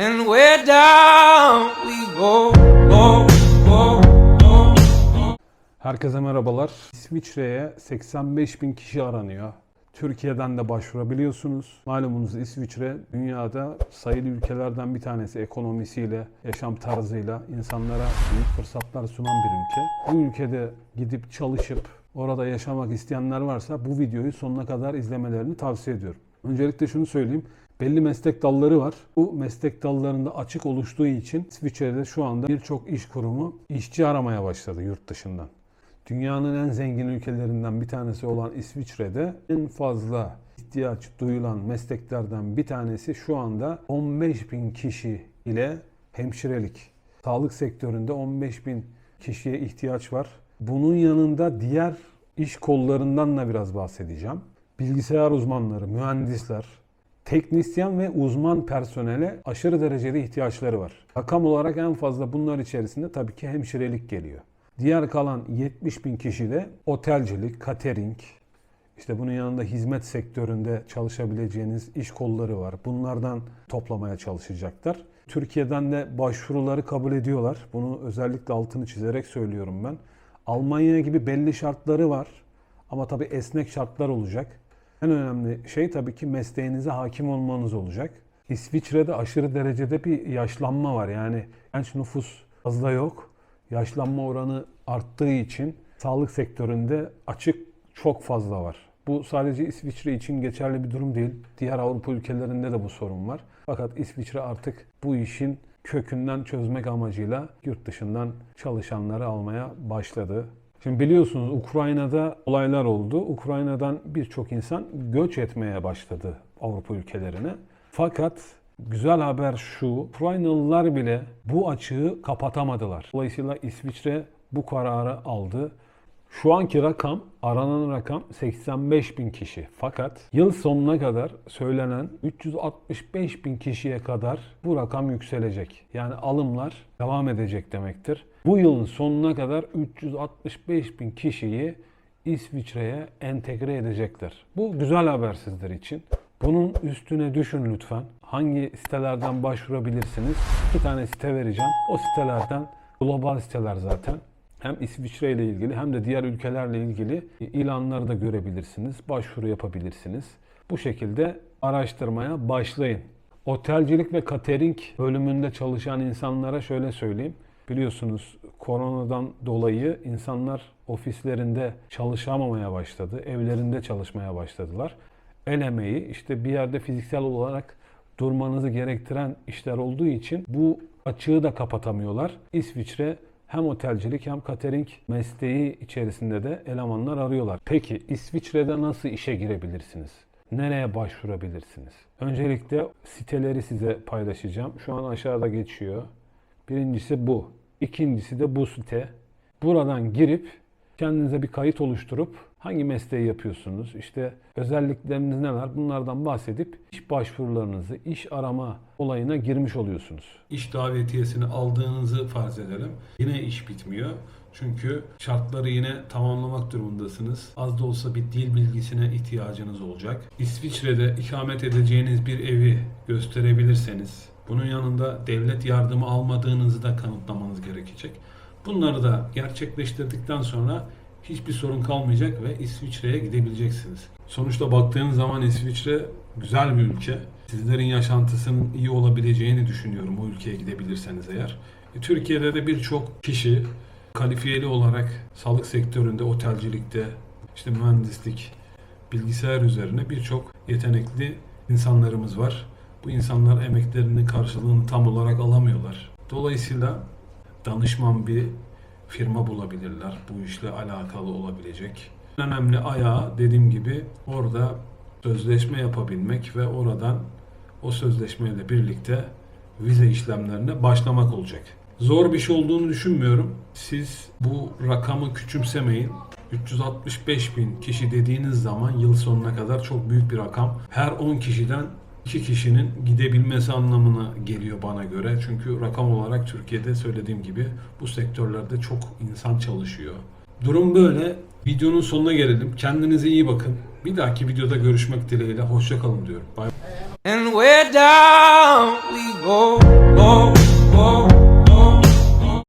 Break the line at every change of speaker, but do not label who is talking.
And where down we go, go, go, go.
Herkese merhabalar. İsviçre'ye 85 bin kişi aranıyor. Türkiye'den de başvurabiliyorsunuz. Malumunuz İsviçre dünyada sayılı ülkelerden bir tanesi ekonomisiyle, yaşam tarzıyla insanlara büyük fırsatlar sunan bir ülke. Bu ülkede gidip çalışıp orada yaşamak isteyenler varsa bu videoyu sonuna kadar izlemelerini tavsiye ediyorum. Öncelikle şunu söyleyeyim. Belli meslek dalları var. Bu meslek dallarında açık oluştuğu için İsviçre'de şu anda birçok iş kurumu işçi aramaya başladı yurt dışından. Dünyanın en zengin ülkelerinden bir tanesi olan İsviçre'de en fazla ihtiyaç duyulan mesleklerden bir tanesi şu anda 15 bin kişi ile hemşirelik. Sağlık sektöründe 15 bin kişiye ihtiyaç var. Bunun yanında diğer iş kollarından da biraz bahsedeceğim. Bilgisayar uzmanları, mühendisler, teknisyen ve uzman personele aşırı derecede ihtiyaçları var. Rakam olarak en fazla bunlar içerisinde tabii ki hemşirelik geliyor. Diğer kalan 70 bin kişi de otelcilik, catering, işte bunun yanında hizmet sektöründe çalışabileceğiniz iş kolları var. Bunlardan toplamaya çalışacaklar. Türkiye'den de başvuruları kabul ediyorlar. Bunu özellikle altını çizerek söylüyorum ben. Almanya gibi belli şartları var. Ama tabii esnek şartlar olacak. En önemli şey tabii ki mesleğinize hakim olmanız olacak. İsviçre'de aşırı derecede bir yaşlanma var. Yani genç nüfus fazla yok. Yaşlanma oranı arttığı için sağlık sektöründe açık çok fazla var. Bu sadece İsviçre için geçerli bir durum değil. Diğer Avrupa ülkelerinde de bu sorun var. Fakat İsviçre artık bu işin kökünden çözmek amacıyla yurt dışından çalışanları almaya başladı. Şimdi biliyorsunuz Ukrayna'da olaylar oldu. Ukrayna'dan birçok insan göç etmeye başladı Avrupa ülkelerine. Fakat güzel haber şu, Ukraynalılar bile bu açığı kapatamadılar. Dolayısıyla İsviçre bu kararı aldı. Şu anki rakam, aranan rakam 85 bin kişi. Fakat yıl sonuna kadar söylenen 365 bin kişiye kadar bu rakam yükselecek. Yani alımlar devam edecek demektir. Bu yılın sonuna kadar 365 bin kişiyi İsviçre'ye entegre edecekler. Bu güzel haber sizler için. Bunun üstüne düşün lütfen. Hangi sitelerden başvurabilirsiniz? İki tane site vereceğim. O sitelerden global siteler zaten. Hem İsviçre ile ilgili hem de diğer ülkelerle ilgili ilanları da görebilirsiniz. Başvuru yapabilirsiniz. Bu şekilde araştırmaya başlayın. Otelcilik ve catering bölümünde çalışan insanlara şöyle söyleyeyim. Biliyorsunuz koronadan dolayı insanlar ofislerinde çalışamamaya başladı. Evlerinde çalışmaya başladılar. El emeği işte bir yerde fiziksel olarak durmanızı gerektiren işler olduğu için bu açığı da kapatamıyorlar. İsviçre hem otelcilik hem catering mesleği içerisinde de elemanlar arıyorlar. Peki İsviçre'de nasıl işe girebilirsiniz? Nereye başvurabilirsiniz? Öncelikle siteleri size paylaşacağım. Şu an aşağıda geçiyor. Birincisi bu. İkincisi de bu site. Buradan girip kendinize bir kayıt oluşturup hangi mesleği yapıyorsunuz, işte özellikleriniz neler bunlardan bahsedip iş başvurularınızı, iş arama olayına girmiş oluyorsunuz. İş davetiyesini aldığınızı farz edelim. Yine iş bitmiyor. Çünkü şartları yine tamamlamak durumundasınız. Az da olsa bir dil bilgisine ihtiyacınız olacak. İsviçre'de ikamet edeceğiniz bir evi gösterebilirseniz, bunun yanında devlet yardımı almadığınızı da kanıtlamanız gerekecek. Bunları da gerçekleştirdikten sonra hiçbir sorun kalmayacak ve İsviçre'ye gidebileceksiniz. Sonuçta baktığınız zaman İsviçre güzel bir ülke. Sizlerin yaşantısının iyi olabileceğini düşünüyorum o ülkeye gidebilirseniz eğer. E, Türkiye'de de birçok kişi kalifiyeli olarak sağlık sektöründe, otelcilikte, işte mühendislik, bilgisayar üzerine birçok yetenekli insanlarımız var. Bu insanlar emeklerinin karşılığını tam olarak alamıyorlar. Dolayısıyla danışman bir firma bulabilirler. Bu işle alakalı olabilecek. En önemli ayağı dediğim gibi orada sözleşme yapabilmek ve oradan o sözleşmeyle birlikte vize işlemlerine başlamak olacak. Zor bir şey olduğunu düşünmüyorum. Siz bu rakamı küçümsemeyin. 365 bin kişi dediğiniz zaman yıl sonuna kadar çok büyük bir rakam. Her 10 kişiden 2 kişinin gidebilmesi anlamına geliyor bana göre. Çünkü rakam olarak Türkiye'de söylediğim gibi bu sektörlerde çok insan çalışıyor. Durum böyle. Videonun sonuna gelelim. Kendinize iyi bakın. Bir dahaki videoda görüşmek dileğiyle. Hoşça kalın diyorum. Bye.
And where down we